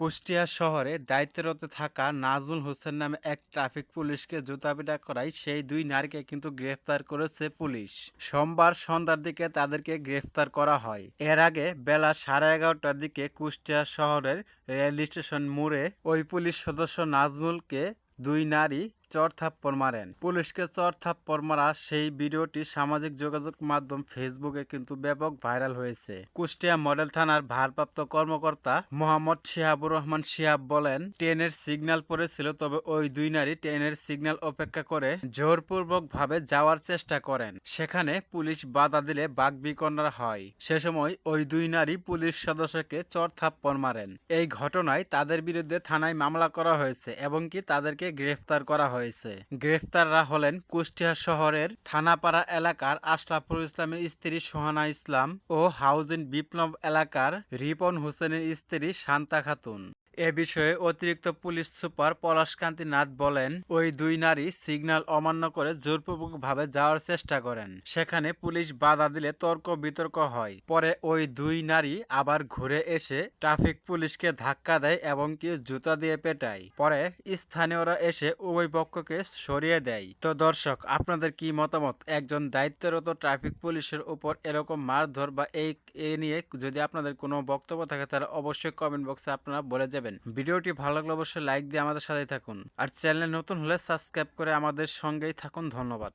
কুষ্টিয়া শহরে দায়িত্বরত থাকা নাজমুল হোসেন নামে এক ট্রাফিক পুলিশকে জুতাপিটা করায় সেই দুই নারীকে কিন্তু গ্রেফতার করেছে পুলিশ। সোমবার সন্ধ্যার দিকে তাদেরকে গ্রেফতার করা হয়। এর আগে বেলা সাড়ে এগারোটার দিকে কুষ্টিয়া শহরের রেল স্টেশন মোড়ে ওই পুলিশ সদস্য নাজমুলকে দুই নারী চর থাপ্পড় মারেন। পুলিশকে চর থাপ্পড় মারা সেই ভিডিওটি সামাজিক যোগাযোগ মাধ্যম ফেসবুকে কিন্তু ব্যাপক ভাইরাল হয়েছে। কুষ্টিয়া মডেল থানার ভারপ্রাপ্ত কর্মকর্তা মোহাম্মদ শিহাবুর রহমান শিহাব বলেন, ট্রেনের সিগন্যাল পড়েছিল, তবে ওই দুই নারী ট্রেনের সিগন্যাল অপেক্ষা করে জোরপূর্বক ভাবে যাওয়ার চেষ্টা করেন। সেখানে পুলিশ বাধা দিলে বাকবিকন্যা হয়। সে সময় ওই দুই নারী পুলিশ সদস্যকে চর থাপ্পড় মারেন। এই ঘটনায় তাদের বিরুদ্ধে থানায় মামলা করা হয়েছে এবং কি তাদেরকে গ্রেফতার করা হয়েছে। গ্রেফতাররা হলেন কুষ্টিয়া শহরের থানাপাড়া এলাকার আশরাফুল ইসলামের স্ত্রী সোহানা ইসলাম ও হাউজিন বিপ্লব এলাকার রিপন হোসেনের স্ত্রী শান্তা খাতুন। এ বিষয়ে অতিরিক্ত পুলিশ সুপার পলাশকান্তি নাথ বলেন, ওই দুই নারী সিগন্যাল অমান্য করে জোরপূর্বকভাবে যাওয়ার চেষ্টা করেন। সেখানে পুলিশ বাধা দিলে তর্ক বিতর্ক হয়। পরে ওই দুই নারী আবার ঘুরে এসে ট্রাফিক পুলিশকে ধাক্কা দেয় এবং কি জুতা দিয়ে পেটায়। পরে স্থানীয়রা এসে উভয় পক্ষকে সরিয়ে দেয়। তো দর্শক, আপনাদের কি মতামত? একজন দায়িত্বরত ট্রাফিক পুলিশের উপর এরকম মারধর বা এই, এ নিয়ে যদি আপনাদের কোনো বক্তব্য থাকে, তাহলে অবশ্যই কমেন্ট বক্সে আপনারা বলে যাবেন। ভিডিওটি ভালো লাগলে অবশ্যই লাইক দিয়ে আমাদের সাথেই থাকুন। আর চ্যানেল নতুন হলে সাবস্ক্রাইব করে আমাদের সঙ্গেই থাকুন। ধন্যবাদ।